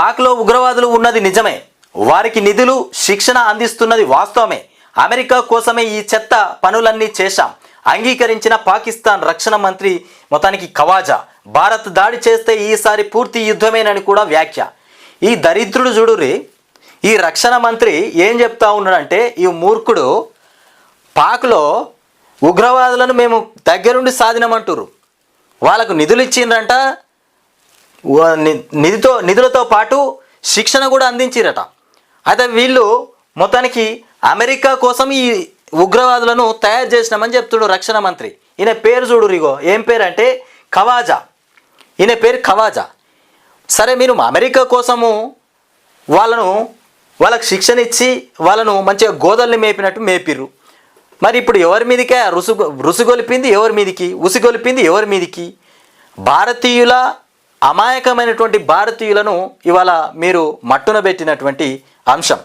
పాక్లో ఉగ్రవాదులు ఉన్నది నిజమే. వారికి నిధులు శిక్షణ అందిస్తున్నది వాస్తవమే. అమెరికా కోసమే ఈ చెత్త పనులన్నీ చేశాం. అంగీకరించిన పాకిస్తాన్ రక్షణ మంత్రి మొత్తానికి కవాజా. భారత్ దాడి చేస్తే ఈసారి పూర్తి యుద్ధమేనని కూడా వ్యాఖ్య. ఈ దరిద్రుడు చూడురి ఈ రక్షణ మంత్రి ఏం చెప్తా ఉన్నాడంటే ఈ మూర్ఖుడు పాక్లో ఉగ్రవాదులను మేము దగ్గరుండి సాధినమంటురు వాళ్ళకు నిధులు ఇచ్చిండ్రంట నిధితో నిధులతో పాటు శిక్షణ కూడా అందించారట. అయితే వీళ్ళు మొత్తానికి అమెరికా కోసం ఈ ఉగ్రవాదులను తయారు చేసినామని చెప్తుడు రక్షణ మంత్రి. ఈయన పేరు చూడు రిగో. ఏం పేరు అంటే ఖవాజా ఈయన పేరు ఖవాజా సరే మీరు అమెరికా కోసము వాళ్ళను వాళ్ళకి శిక్షణ ఇచ్చి వాళ్ళను మంచిగా గోదల్ని మేపినట్టు మేపిర్రు. మరి ఇప్పుడు ఎవరి మీదికే ఆ రుసు రుసుగొలిపింది ఎవరి మీదికి? ఉసిగొలిపింది ఎవరి మీదికి? భారతీయుల అమాయకమైనటువంటి భారతీయులను ఇవాళ మీరు మట్టున పెట్టినటువంటి అంశం.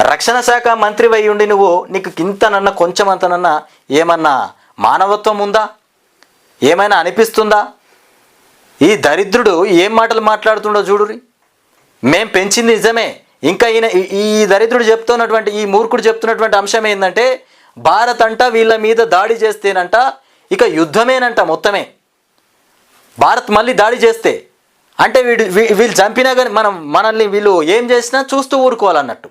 రక్షణ శాఖ మంత్రి అయి ఉండి నువ్వు నీకు ఇంతనన్నా కొంచెం అంతనన్నా ఏమన్నా మానవత్వం ఉందా? ఏమైనా అనిపిస్తుందా? ఈ దరిద్రుడు ఏం మాటలు మాట్లాడుతుండో చూడురి మేం పెంచింది నిజమే. ఇంకా ఈయన ఈ- ఈ దరిద్రుడు చెప్తున్నటువంటి ఈ మూర్ఖుడు చెప్తున్నటువంటి అంశం ఏంటంటే భారత్ అంట వీళ్ళ మీద దాడి చేస్తేనంట ఇక యుద్ధమేనంట మొత్తమే. భారత్ మళ్ళీ దాడి చేస్తే అంటే వీడు వీళ్ళు చంపినా కానీ మనం మనల్ని వీళ్ళు ఏం చేసినా చూస్తూ ఊరుకోవాలన్నట్టు.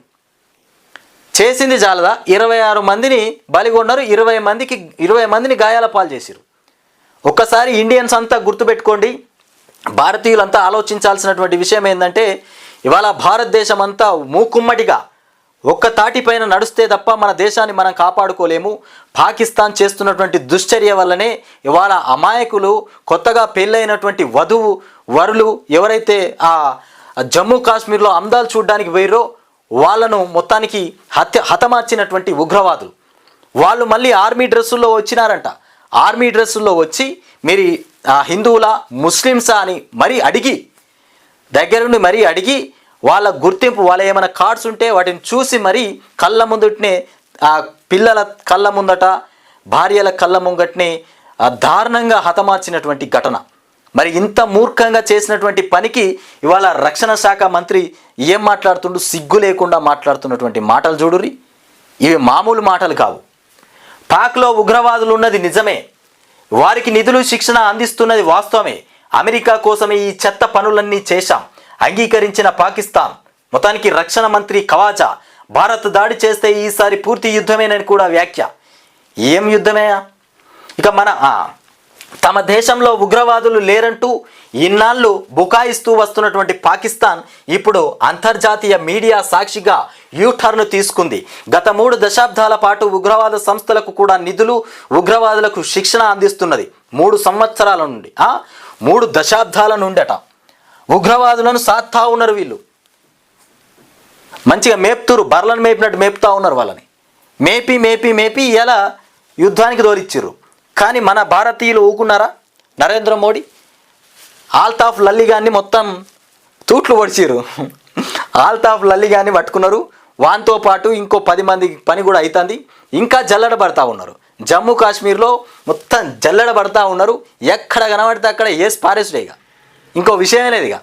చేసింది చాలదా ఇరవై ఆరు మందిని బలిగొన్నారు. ఇరవై మందికి ఇరవై మందిని గాయాల పాలు చేసిరు ఒక్కసారి ఇండియన్స్ అంతా గుర్తుపెట్టుకోండి. భారతీయులంతా ఆలోచించాల్సినటువంటి విషయం ఏంటంటే ఇవాళ భారతదేశం అంతా మూకుమ్మడిగా ఒక్క తాటిపైన నడుస్తే తప్ప మన దేశాన్ని మనం కాపాడుకోలేము. పాకిస్తాన్ చేస్తున్నటువంటి దుశ్చర్య వల్లనే ఇవాళ అమాయకులు కొత్తగా పెళ్ళైనటువంటి వధువు వరులు ఎవరైతే ఆ జమ్మూ కాశ్మీర్లో అందాలు చూడడానికి పోయిరో వాళ్ళను మొత్తానికి హత్య హతమార్చినటువంటి ఉగ్రవాదులు. వాళ్ళు మళ్ళీ ఆర్మీ డ్రెస్సుల్లో వచ్చినారంట. ఆర్మీ డ్రెస్సుల్లో వచ్చి మీరు ఆ హిందువుల ముస్లిమ్సా అని మరీ అడిగి దగ్గరుండి మరీ అడిగి వాళ్ళ గుర్తింపు వాళ్ళ ఏమైనా కార్డ్స్ ఉంటే వాటిని చూసి మరీ కళ్ళ ముందుటనే ఆ పిల్లల కళ్ళ ముందట భార్యల కళ్ళ ముంగటనే దారుణంగా హతమార్చినటువంటి ఘటన. మరి ఇంత మూర్ఖంగా చేసినటువంటి పనికి ఇవాళ రక్షణ శాఖ మంత్రి ఏం మాట్లాడుతుండు? సిగ్గు లేకుండా మాట్లాడుతున్నటువంటి మాటలు చూడురి ఇవి మామూలు మాటలు కావు. పాక్లో ఉగ్రవాదులు ఉన్నది నిజమే. వారికి నిధులు శిక్షణ అందిస్తున్నది వాస్తవమే. అమెరికా కోసమే ఈ చెత్త పనులన్నీ చేశాం. అంగీకరించిన పాకిస్తాన్. మొత్తానికి రక్షణ మంత్రి కవాచా భారత్ దాడి చేస్తే ఈసారి పూర్తి యుద్ధమేనని కూడా వ్యాఖ్య. ఏం యుద్ధమే ఇక మన తమ దేశంలో ఉగ్రవాదులు లేరంటూ ఇన్నాళ్ళు బుకాయిస్తూ వస్తున్నటువంటి పాకిస్తాన్ ఇప్పుడు అంతర్జాతీయ మీడియా సాక్షిగా యూటర్న్ తీసుకుంది. గత మూడు దశాబ్దాల పాటు ఉగ్రవాద సంస్థలకు కూడా నిధులు ఉగ్రవాదులకు శిక్షణ అందిస్తున్నది. మూడు సంవత్సరాల నుండి మూడు దశాబ్దాల నుండట. ఉగ్రవాదులను సాత్తా ఉన్నారు వీళ్ళు. మంచిగా మేపుతురు బర్లను మేపినట్టు మేపుతా ఉన్నారు వాళ్ళని. మేపి మేపి మేపి ఇలా యుద్ధానికి దోరిచ్చిర్రు కానీ మన భారతీయులు ఊకున్నారా? నరేంద్ర మోడీ? ఆల్తాఫ్ లల్లిగాన్ని మొత్తం తూట్లు పొడిచిర్రు. ఆల్తాఫ్ లల్లిగాన్ని పట్టుకున్నారు. వానితో పాటు ఇంకో పది మంది పని కూడా అవుతుంది ఇంకా జల్లడ పడతా ఉన్నారు. జమ్మూ కాశ్మీర్లో మొత్తం జల్లడ పడతా ఉన్నారు. ఎక్కడ కనబడితే అక్కడ ఏ స్పారెస్డేగా ఇంకో విషయం లేదు ఇక.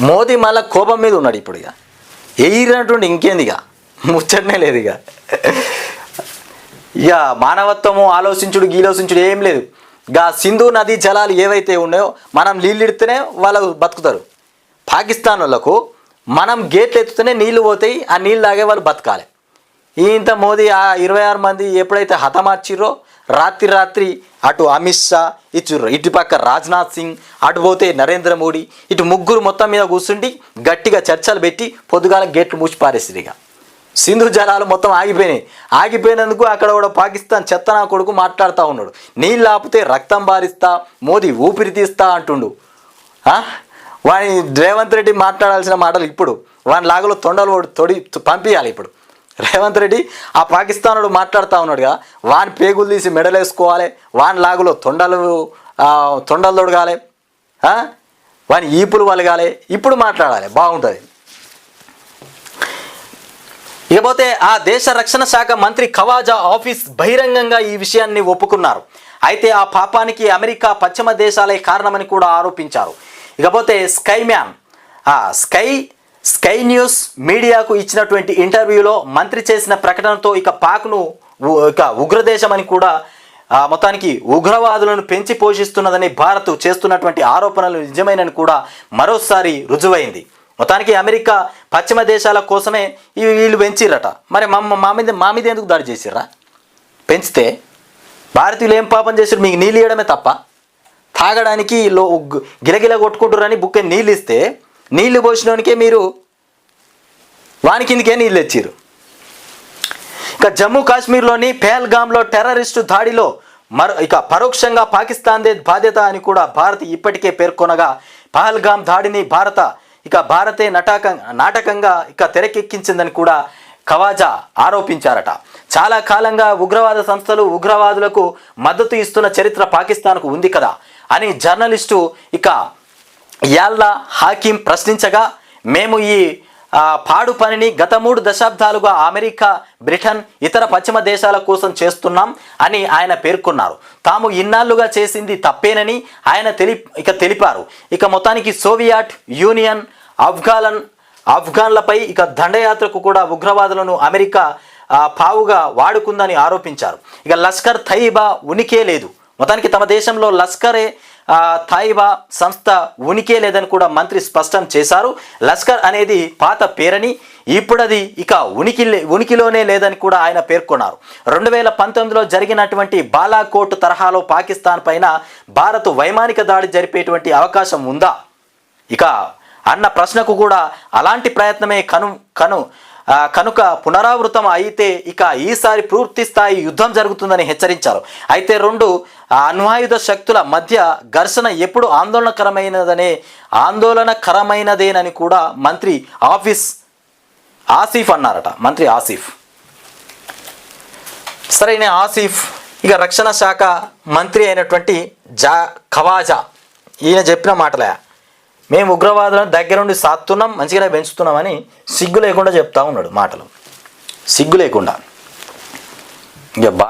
మోదీ మళ్ళా కోపం మీద ఉన్నాడు ఇప్పుడు ఇక. ఎయిరినటువంటి ఇంకేంది ఇక? ముచ్చటనే లేదు ఇక. ఇక మానవత్వము ఆలోచించుడు గీలోచించుడు ఏం లేదు. గా సింధు నది జలాలు ఏవైతే ఉన్నాయో మనం నీళ్ళిడితేనే వాళ్ళు బతుకుతారు. పాకిస్తాన్ వాళ్ళకు మనం గేట్లు ఎత్తుతూనే నీళ్ళు పోతాయి ఆ నీళ్ళు తాగే వాళ్ళు బతకాలి. ఇంత మోదీ ఆ ఇరవై ఆరు మంది ఎప్పుడైతే హతమార్చిర్రో రాత్రి రాత్రి అటు అమిత్ షా ఇటు ఇటు పక్క రాజ్నాథ్ సింగ్ అటు పోతే నరేంద్ర మోడీ ఇటు ముగ్గురు మొత్తం మీద కూర్చుండి గట్టిగా చర్చలు పెట్టి పొద్దుగాల గేట్లు మూసి సింధు జలాలు మొత్తం ఆగిపోయినాయి. ఆగిపోయినందుకు అక్కడ కూడా పాకిస్తాన్ చెత్త నా కొడుకు మాట్లాడుతూ ఉన్నాడు. నీళ్ళు ఆపితే రక్తం బారిస్తా మోదీ ఊపిరి తీస్తా అంటుండు. వాని రేవంత్ రెడ్డి మాట్లాడాల్సిన మాటలు ఇప్పుడు. వాని లాగలో తొండలు తొడి పంపించాలి ఇప్పుడు. రేవంత్ రెడ్డి ఆ పాకిస్తానుడు మాట్లాడుతూ ఉన్నాడుగా. వాని పేగులు తీసి మెడలేసుకోవాలి వాని లాగులో తొండలు తొండలు తొడగాలి వాని ఈపులు వలగాలి ఇప్పుడు మాట్లాడాలి బాగుంటుంది. ఇకపోతే ఆ దేశ రక్షణ శాఖ మంత్రి ఖవాజా ఆఫీస్ బహిరంగంగా ఈ విషయాన్ని ఒప్పుకున్నారు. అయితే ఆ పాపానికి అమెరికా పశ్చిమ దేశాలే కారణమని కూడా ఆరోపించారు. ఇకపోతే స్కైమ్యాన్ స్కై స్కై న్యూస్ మీడియాకు ఇచ్చినటువంటి ఇంటర్వ్యూలో మంత్రి చేసిన ప్రకటనతో ఇక పాక్ను ఇక ఉగ్రదేశం అని కూడా మొత్తానికి ఉగ్రవాదులను పెంచి పోషిస్తున్నదని భారత్ చేస్తున్నటువంటి ఆరోపణలు నిజమైనని కూడా మరోసారి రుజువైంది. మొత్తానికి అమెరికా పశ్చిమ దేశాల కోసమే ఇవి వీళ్ళు పెంచిర్రట. మరి మా మా మీద మా మీద ఎందుకు దాడి చేసిర్రా? పెంచితే భారతీయులు ఏం పాపం చేసారు మీకు నీళ్ళు ఇవ్వడమే తప్ప. తాగడానికి లో గిలగిల కొట్టుకుంటురని బుక్కే నీళ్ళు ఇస్తే నీళ్ళు పోసినోనికే మీరు వాని కిందకే నీళ్ళు తెచ్చిర్రు. ఇక జమ్మూ కాశ్మీర్లోని పేల్గామ్లో టెర్రరిస్టు దాడిలో మరో ఇక పరోక్షంగా పాకిస్తాన్దే బాధ్యత అని కూడా భారత్ ఇప్పటికే పేర్కొనగా పహల్గామ్ దాడిని భారత ఇక భారతే నటాక నాటకంగా ఇక తెరకెక్కించిందని కూడా ఖవాజా ఆరోపించారట. చాలా కాలంగా ఉగ్రవాద సంస్థలు ఉగ్రవాదులకు మద్దతు ఇస్తున్న చరిత్ర పాకిస్తాన్కు ఉంది కదా అని జర్నలిస్టు ఇక యాల్లా హాకిం ప్రశ్నించగా మేము ఈ పాడు పనిని గత మూడు దశాబ్దాలుగా అమెరికా బ్రిటన్ ఇతర పశ్చిమ దేశాల కోసం చేస్తున్నాం అని ఆయన పేర్కొన్నారు. తాము ఇన్నాళ్ళుగా చేసింది తప్పేనని ఆయన తెలి ఇక తెలిపారు. ఇక మొత్తానికి సోవియట్ యూనియన్ ఆఫ్ఘాలన్ ఆఫ్ఘాన్లపై ఇక దండయాత్రకు కూడా ఉగ్రవాదులను అమెరికా పావుగా వాడుకుందని ఆరోపించారు. ఇక లష్కర్ తయిబా ఉనికే లేదు. మొత్తానికి తమ దేశంలో లష్కరే తాయిబా సంస్థ ఉనికే లేదని కూడా మంత్రి స్పష్టం చేశారు. లష్కర్ అనేది పాత పేరని ఇప్పుడది ఇక ఉనికి లే- ఉనికిలోనే లేదని కూడా ఆయన పేర్కొన్నారు. రెండు వేల పంతొమ్మిదిలో జరిగినటువంటి బాలాకోట్ తరహాలో పాకిస్తాన్ పైన భారత్ వైమానిక దాడి జరిపేటువంటి అవకాశం ఉందా? ఇక అన్న ప్రశ్నకు కూడా అలాంటి ప్రయత్నమే కను కను కనుక పునరావృతం అయితే ఇక ఈసారి పూర్తి స్థాయి యుద్ధం జరుగుతుందని హెచ్చరించారు. అయితే రెండు అన్వాయుధ అణ్వాయుధ శక్తుల మధ్య ఘర్షణ ఎప్పుడు ఆందోళనకరమైనదనే ఆందోళనకరమైనదేనని కూడా మంత్రి ఆఫీస్ ఆసిఫ్ అన్నారట. మంత్రి ఆసిఫ్. సరైన ఆసిఫ్ ఇక రక్షణ శాఖ మంత్రి అయినటువంటి జా ఖవాజా ఈయన చెప్పిన మాటలే. మేము ఉగ్రవాదులను దగ్గరుండి సాత్తున్నాం మంచిగానే పెంచుతున్నామని సిగ్గు లేకుండా చెప్తా ఉన్నాడు మాటలు. సిగ్గు లేకుండా. ఇక బా